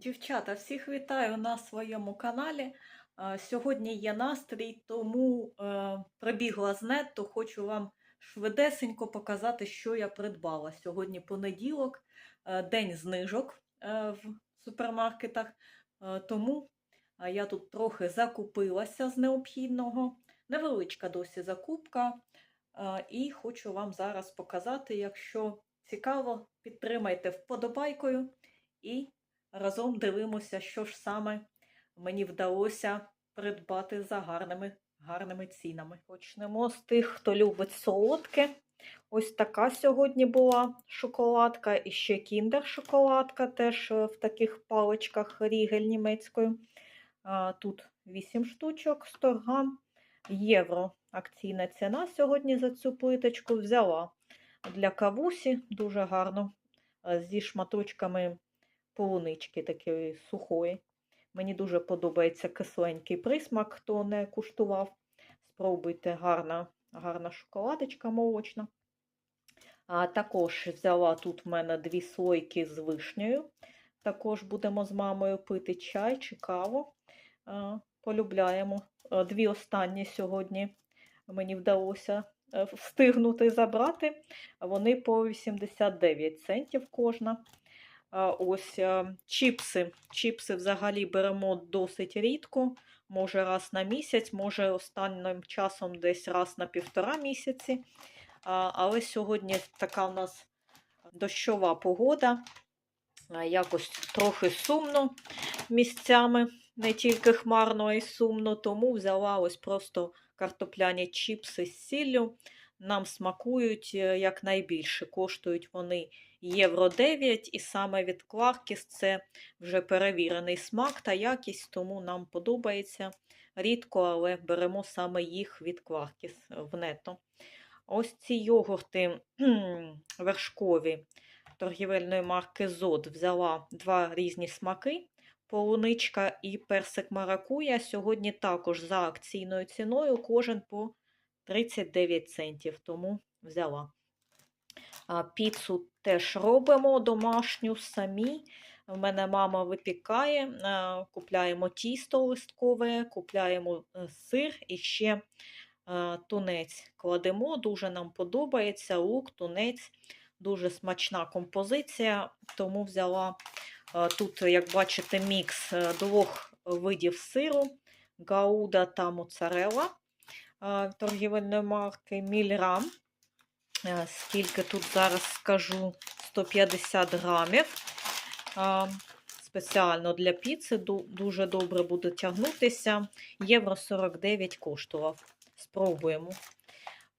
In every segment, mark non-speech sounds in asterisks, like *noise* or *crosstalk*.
Дівчата, всіх вітаю на своєму каналі. Е, Сьогодні є настрій, тому е, прибігла з нету. Хочу вам швидесенько показати, що я придбала. Сьогодні понеділок, е, день знижок в супермаркетах. Тому я тут трохи закупилася з необхідного. Невеличка досі закупка. І хочу вам зараз показати, якщо цікаво, підтримайте вподобайкою і разом дивимося, що ж саме мені вдалося придбати за гарними, гарними цінами. Почнемо з тих, хто любить солодке. Ось така сьогодні була шоколадка, і ще кіндер шоколадка, теж е, в таких паличках рігель німецькою. Тут 8 штучок, 100 грам. Євро акційна ціна сьогодні за цю плиточку взяла для кавусі дуже гарно е, зі шматочками полунички такої сухої. Мені дуже подобається кисленький присмак, хто не куштував. Спробуйте гарна, гарна шоколадочка молочна. А також взяла тут в мене дві слойки з вишнею. Також будемо з мамою пити чай чи каву. Полюбляємо. Дві останні сьогодні мені вдалося е, встигнути забрати. Вони по 89 центів кожна. Ось чіпси. Чіпси взагалі беремо досить рідко, може раз на місяць, може останнім часом десь раз на півтора місяці. Але сьогодні така у нас дощова погода. Якось трохи сумно місцями, не тільки хмарно, а й сумно, тому взяла ось просто картопляні чіпси з сіллю. Нам смакують е, якнайбільше. Коштують вони євро 9, і саме від Кларкіс це вже перевірений смак та якість, тому нам подобається рідко, але беремо саме їх від Кларкіс в нето. Ось ці йогурти вершкові торгівельної марки Зод взяла два різні смаки. Полуничка і персик маракуя сьогодні також за акційною ціною, кожен по 39 центів, тому взяла. Піцу теж робимо домашню самі. В мене мама випікає, купляємо тісто листкове, купляємо е, сир і ще тунець кладемо. Дуже нам подобається лук, тунець, дуже смачна композиція, тому взяла тут, як бачите, мікс е, двох видів сиру, гауда та моцарелла а, торгівельної марки Мільрам. Е, Скільки тут зараз скажу 150 грамів. Спеціально для піци дуже добре буде тягнутися. Євро 49 коштував. Спробуємо.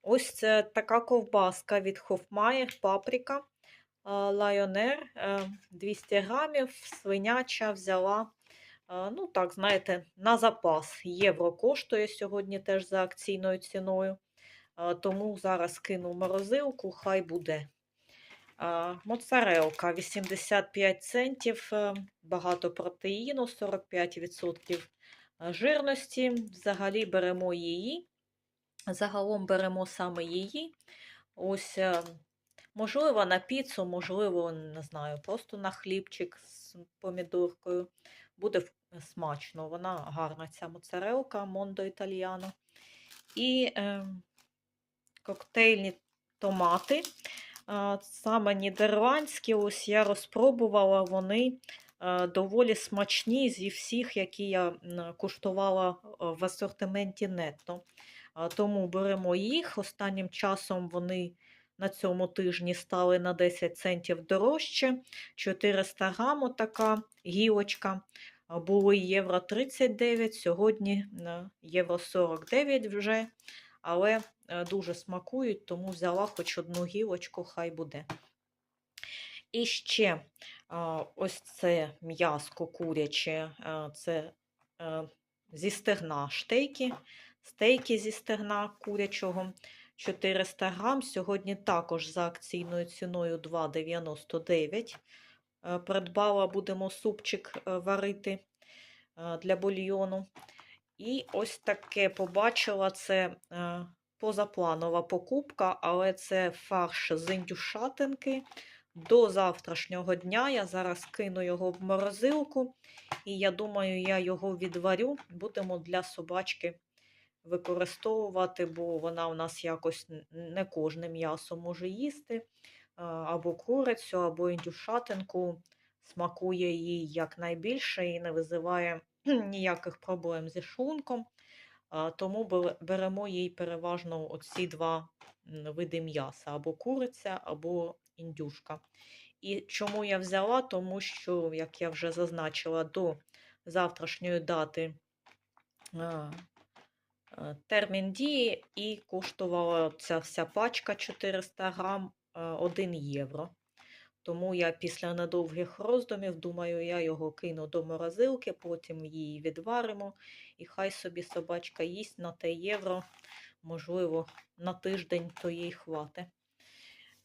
Ось це така ковбаска від Hofmeier паприка Лайонер 200 грамів. Свиняча взяла. Ну, так, знаєте, на запас. Євро коштує сьогодні теж за акційною ціною. Тому зараз кину морозилку, хай буде. Моцарелка 85 центів, е, багато протеїну, 45% жирності. Взагалі беремо її. Загалом беремо саме її. Ось, е, можливо, на піцу, можливо, не знаю, просто на хлібчик з помідоркою. Буде смачно. Вона гарна, ця моцарелка Мондо Італіано. І е, коктейльні томати. Саме нідерландські, ось я розпробувала, вони е, доволі смачні зі всіх, які я куштувала е, в асортименті нетто. Тому беремо їх. Останнім часом вони на цьому тижні стали на 10 центів дорожче. 400 грам така гілочка. Були євро 39, сьогодні євро 49 вже. Але е, дуже смакують, тому взяла хоч одну гілочку, хай буде. І ще ось це м'яско куряче, це е, зі стегна штейки, стейки зі стегна курячого 400 грам. Сьогодні також за акційною ціною 2,99. Е, Придбала, будемо супчик е, варити е, для бульйону. І ось таке побачила це позапланова покупка, але це фарш з індюшатинки до завтрашнього дня. Я зараз кину його в морозилку, і я думаю, я його відварю. Будемо для собачки використовувати, бо вона у нас якось не кожне м'ясо може їсти. А, Або курицю, або індюшатинку. Смакує їй якнайбільше і не визиває *clears throat* ніяких проблем зі шлунком. Тому беремо їй переважно оці два види м'яса: або куриця, або індюшка. І чому я взяла? Тому що, як я вже зазначила, до завтрашньої дати а, термін дії і коштувала ця вся пачка 400 грам 1 євро. Тому я після недовгих роздумів думаю, я його кину до морозилки, потім її відваримо, і хай собі собачка їсть на те євро, можливо, на тиждень то їй хватить.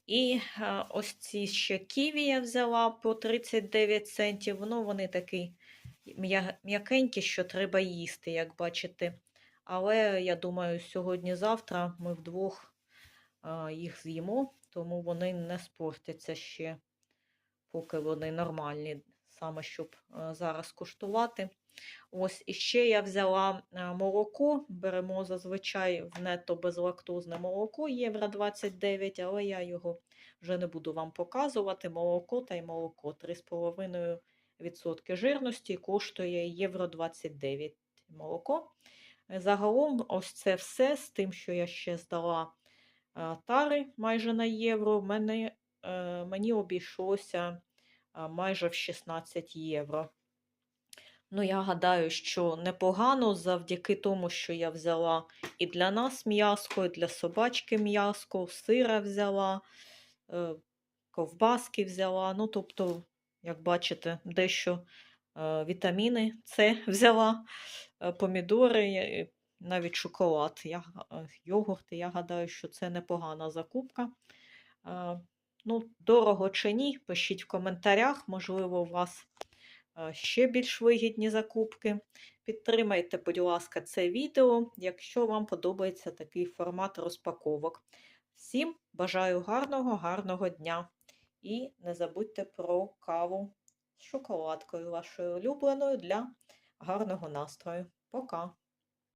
І е, ось ці ще ківі я взяла по 39 центів. Ну, вони такі м'якенькі, що треба їсти, як бачите. Але я думаю, сьогодні-завтра ми вдвох е, їх з'їмо, тому вони не спортяться ще, поки вони нормальні, саме щоб зараз куштувати. Ось іще я взяла молоко. Беремо зазвичай в нетто безлактозне молоко, євро 29, але я його вже не буду вам показувати. Молоко та й молоко 3,5% жирності коштує євро 29 молоко. Загалом, ось це все з тим, що я ще здала тари майже на євро. Мене, е, мені обійшлося е, майже в 16 євро. Ну, я гадаю, що непогано завдяки тому, що я взяла і для нас м'яско, і для собачки м'яско, сира взяла, е, ковбаски взяла. Ну, тобто, як бачите, дещо е, вітаміни С *laughs* взяла, е, помідори, е, навіть шоколад, я, е, йогурти. Я гадаю, що це непогана закупка. Е, Ну, дорого чи ні, пишіть в коментарях, можливо, у вас е, ще більш вигідні закупки. Підтримайте, будь ласка, це відео, якщо вам подобається такий формат розпаковок. Всім бажаю гарного, гарного дня. І не забудьте про каву з шоколадкою вашою улюбленою для гарного настрою. Пока!